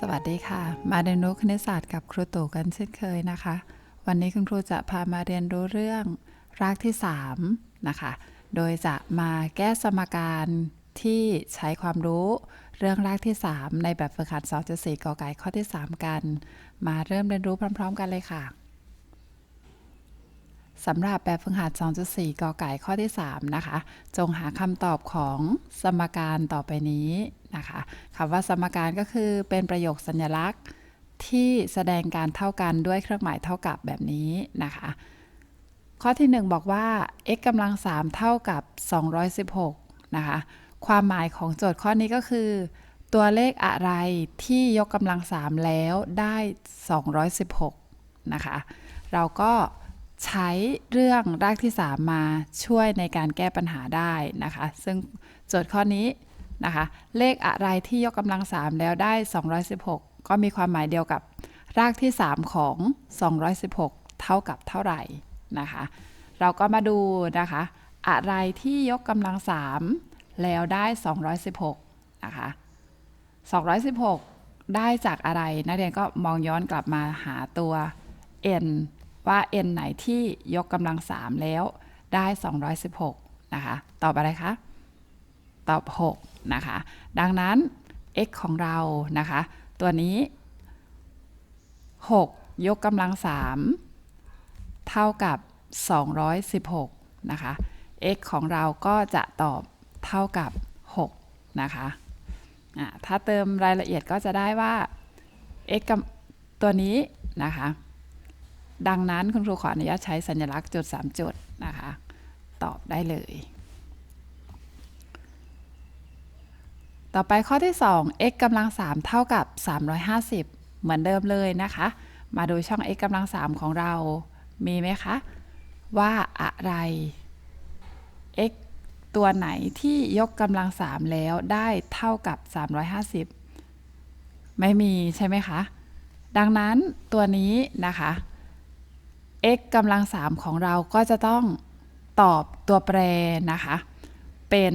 สวัสดีค่ะ มาเรียนรู้คณิตศาสตร์กับครูตู่กันเช่นเคยนะคะ วันนี้คุณครูจะพามาเรียนรู้เรื่องรากที่3นะคะ โดยจะมาแก้สมการที่ใช้ความรู้เรื่องรากที่ 3 ในแบบฝึกหัด2.4กอไก่ข้อที่ 3 กัน มาเริ่มเรียนรู้พร้อม ๆ กันเลยค่ะ สำหรับแบบฝึกหัด 2.4กอไก่ข้อที่ 3 นะคะ จงหาคำตอบของสมการต่อไปนี้นะคะคำว่าสมการก็คือเป็นประโยคสัญลักษณ์ที่แสดงการเท่ากันด้วยเครื่องหมายเท่ากับแบบนี้นะคะ ข้อที่ 1 บอกว่า x กำลัง 3 เท่ากับ 216 นะคะ ความหมายของโจทย์ข้อนี้ก็คือ ตัวเลขอะไรที่ยกกำลัง 3 แล้วได้ 216 นะคะ เราก็ ใช้เรื่องรากที่ 3 มาช่วยในการแก้ปัญหาได้นะคะ ซึ่งโจทย์ข้อนี้นะคะ เลขอะไรที่ยกกำลัง 3 แล้วได้ 216 ก็มีความหมายเดียวกับรากที่ 3 ของ 216 เท่ากับเท่าไหร่นะคะ เราก็มาดูนะคะ อะไรที่ยกกำลัง 3 แล้วได้ 216 นะคะ 216 ได้จากอะไร นักเรียนก็มองย้อนกลับมาหาตัว n ว่า n ไหนที่ยกกำลัง 3 แล้วได้ 216 นะคะ ตอบอะไรคะ ตอบ 6 นะคะ ดังนั้น x ของเรานะคะ ตัวนี้ 6 ยกกำลัง 3 เท่ากับ 216 นะคะ x ของเราก็จะตอบเท่ากับ 6 นะคะะถ้าเติมรายละเอียดก็จะได้ว่า x กับตัวนี้นะคะ ดังนั้นคุณครูขออนุญาตใช้สัญลักษณ์จุด 3 จุดนะคะ ตอบได้เลย ต่อไปข้อที่ 2 x กำลัง 3 เท่ากับ 350 เหมือนเดิมเลยนะคะ มาดูช่อง x กำลัง 3 ของเรา มีไหมคะ ว่าอะไร x ตัวไหนที่ยกกำลัง 3 แล้วได้เท่ากับ 350 ไม่มีใช่ไหมคะ ดังนั้นตัวนี้นะคะ x กำลัง3ของเราก็จะต้องตอบตัวแปรนะคะ เป็น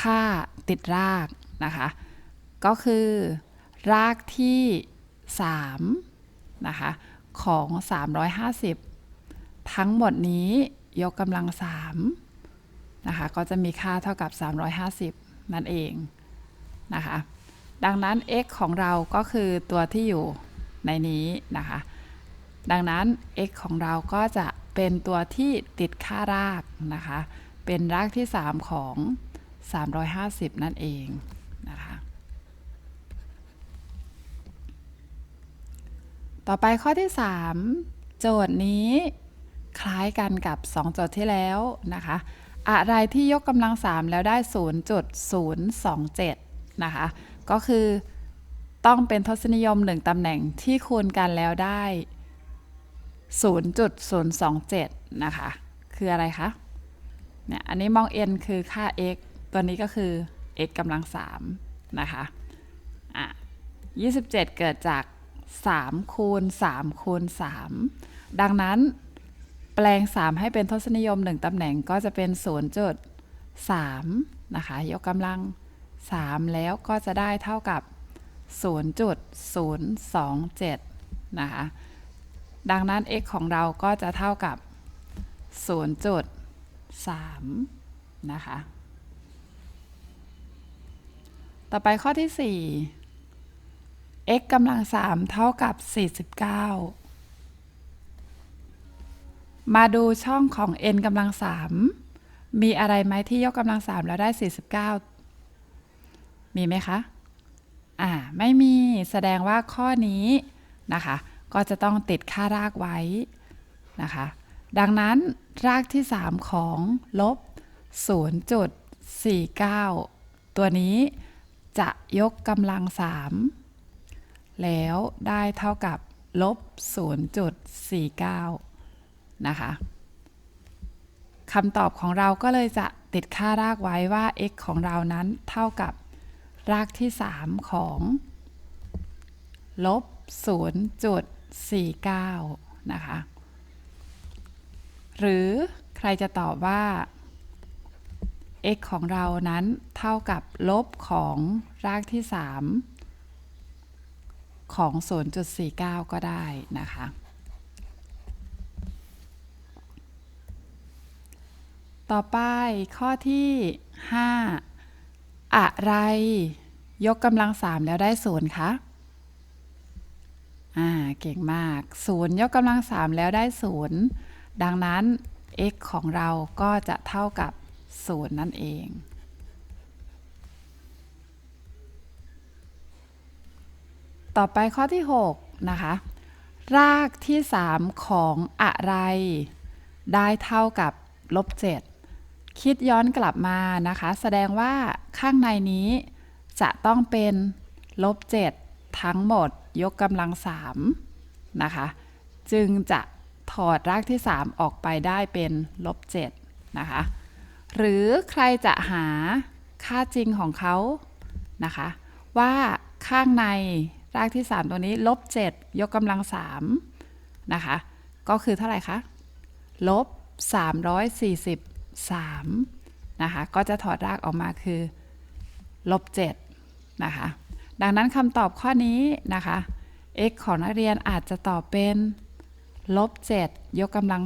ค่าติดรากนะคะ ก็คือ รากที่3นะคะของ 350 ทั้งหมดนี้ยกกำลัง3นะคะก็จะมีค่าเท่ากับ 350 นั่นเองนะคะ ดังนั้น x ของเราก็คือตัวที่อยู่ในนี้นะคะ ดังนั้น x ของเราก็จะเป็นตัวที่ติดค่ารากนะคะ เป็นรากที่ 3 ของ 350 นั่นเองนะคะต่อไปข้อที่ 3 โจทย์นี้คล้ายกันกับ 2 โจทย์ที่แล้วนะคะ อะไรที่ยกกำลัง 3 แล้วได้ 0.027 นะคะ ก็คือต้องเป็นทศนิยม 1ตำแหน่งที่คูณกันแล้วได้ 0.027 นะคะ คืออะไรคะ เนี่ย อันนี้มอง n คือค่า x ตัวนี้ก็คือ x กำลัง3นะคะ อะ 27 เกิดจาก 3 คูณ 3 คูณ 3 ดังนั้นแปลง 3 ให้เป็นทศนิยม 1 ตำแหน่งก็จะเป็น 0.3 นะคะ ยกกำลัง 3 แล้วก็จะได้เท่ากับ 0.027 นะคะ ดังนั้น x ของเราก็จะเท่ากับ 0.3 นะคะ ต่อไปข้อที่ 4 x กำลัง 3 เท่ากับ 49 มาดูช่องของ n กำลัง 3 มีอะไรไหมที่ยกกำลัง 3 แล้วได้ 49 มีไหมคะ อ่า ไม่มี แสดงว่าข้อนี้นะคะ ก็จะต้องติดค่ารากไว้นะคะ ดังนั้นรากที่ 3 ของลบ 0.49 ตัวนี้จะยกกำลัง 3 แล้วได้เท่ากับลบ 0.49 นะคะคำตอบของเราก็เลยจะติดค่ารากไว้ว่า x ของเรานั้นเท่ากับรากที่ 3 ของลบ 0.49 นะคะ หรือใครจะตอบว่า x ของเรานั้นเท่ากับลบของรากที่ 3 ของ 0.49 ก็ได้นะคะ ต่อไปข้อที่ 5 อะไรยกกำลัง 3 แล้วได้ศูนย์คะ อ่า เก่งมาก 0 ยกกำลัง 3 แล้วได้ 0 ดังนั้น x ของเราก็จะเท่ากับ 0 นั่นเอง ต่อไปข้อที่ 6 นะคะ รากที่ 3 ของอะไร ได้เท่ากับลบ 7 คิดย้อนกลับมานะคะ แสดงว่าข้างในนี้จะต้องเป็นลบ 7 ทั้งหมด ยกกำลัง3นะคะ จึงจะถอดรากที่ 3 ออกไปได้เป็นลบ7นะคะ หรือใครจะหาค่าจริงของเขานะคะ ว่าข้างในรากที่ 3 ตัวนี้ลบ7ยกกำลัง3นะคะ ก็คือเท่าไหร่คะ ลบ 343 นะคะ ก็จะถอดรากออกมาคือ ลบ7นะคะ ดังนั้นคำตอบข้อนี้นะคะ x ของนักเรียนอาจจะตอบเป็นลบ7ยกกำลัง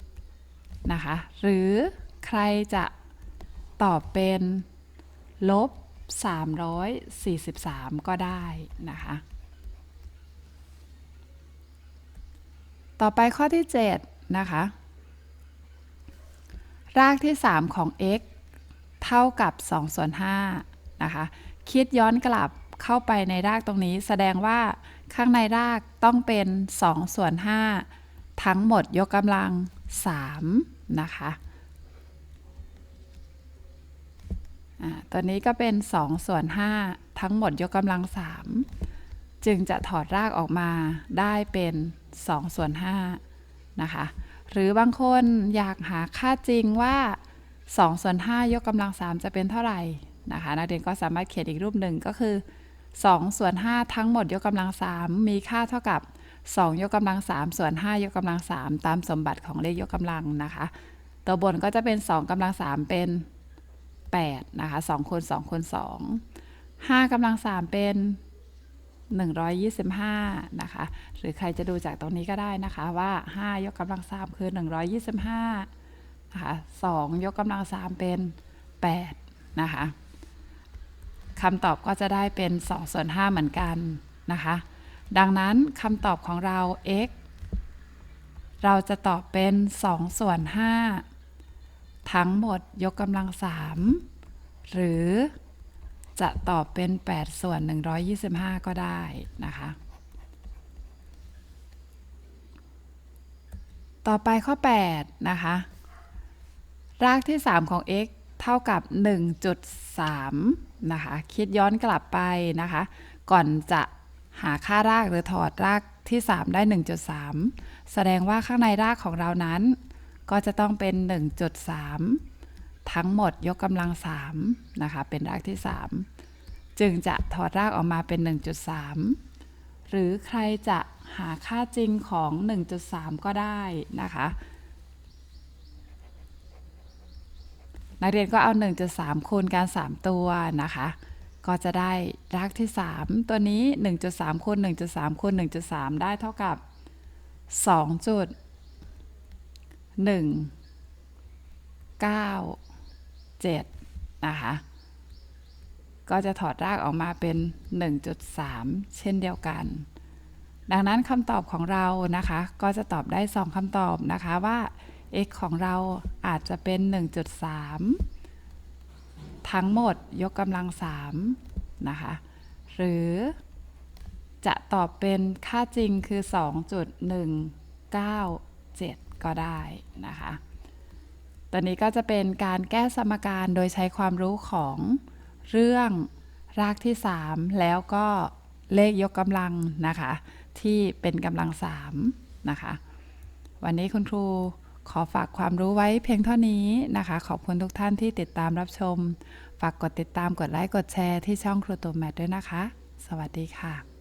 3นะคะ หรือใครจะตอบเป็นลบ 343 ก็ได้นะคะ ต่อไปข้อที่ 7 นะคะ รากที่ 3 ของ x เท่ากับ2ส่วน5นะคะ คิดย้อนกลับเข้าไปในรากตรงนี้ แสดงว่าข้างในรากต้องเป็น2ส่วน5ทั้งหมดยกกำลัง3นะคะตัวนี้ก็เป็น2ส่วน5ทั้งหมดยกกำลัง 3 จึงจะถอดรากออกมาได้เป็น2ส่วน5นะคะ หรือบางคนอยากหาค่าจริงว่า2ส่วน5ยกกำลัง 3 จะเป็นเท่าไหร่ นะคะ นักเรียนก็สามารถเขียนอีกรูปหนึ่งก็คือ2ส่วน5ทั้งหมดยกกำลัง 3 มีค่าเท่ากับ 2 ยกกำลัง 3 ส่วน 5 ยกกำลัง 3 ตามสมบัติของเลขยกกำลังนะคะ ตัวบนก็จะเป็น 2กำลัง 3 เป็น 8 นะคะ2คูณ2คูณ2 5กำลัง 3 เป็น 125 นะคะ หรือใครจะดูจากตรงนี้ก็ได้นะคะว่า 5 ยกกำลัง 3 คือ 125 นะคะ2ยกกำลัง 3 เป็น 8 นะคะ คำตอบก็จะได้เป็น2ส่วน5เหมือนกันนะคะ ดังนั้นคำตอบของเรา x เราจะตอบเป็น2ส่วน5ทั้งหมดยกกำลัง 3 หรือจะตอบเป็น 8 ส่วน 125 ก็ได้นะคะ ต่อไปข้อ 8 นะคะ รากที่ 3 ของ x เท่ากับ 1.3 นะคะ คิดย้อนกลับไปนะคะ ก่อนจะหาค่ารากหรือถอดรากที่ 3 ได้ 1.3 แสดงว่าข้างในรากของเรานั้น ก็จะต้องเป็น 1.3 ทั้งหมดยกกำลัง3นะคะ เป็นรากที่ 3 จึงจะถอดรากออกมาเป็น 1.3 หรือใครจะหาค่าจริงของ 1.3 ก็ได้นะคะ นักเรียนก็เอา 1.3 คูณกัน 3 ตัวนะคะ ก็จะได้รากที่ 3 ตัวนี้ 1.3คูณ1.3คูณ1.3 ได้เท่ากับ 2.1 9 7 นะคะ ก็จะถอดรากออกมาเป็น 1.3 เช่นเดียวกัน ดังนั้นคำตอบของเรานะคะ ก็จะตอบได้ 2คำตอบนะคะว่า x ของเราอาจจะเป็น 1.3 ทั้งหมดยกกำลัง 3 นะคะ หรือจะตอบเป็นค่าจริงคือ 2.197 ก็ได้นะคะตัวนี้ก็จะเป็นการแก้สมการโดยใช้ความรู้ของเรื่องรากที่ 3 แล้วก็เลขยกกำลังนะคะ ที่เป็นกำลัง 3 นะคะ วันนี้คุณครู ขอฝากความรู้ไว้เพียงเท่านี้นะคะ ขอบคุณทุกท่านที่ติดตามรับชม ฝากกดติดตามกดไลค์กดแชร์ที่ช่องครูตัวแมทด้วยนะคะ สวัสดีค่ะ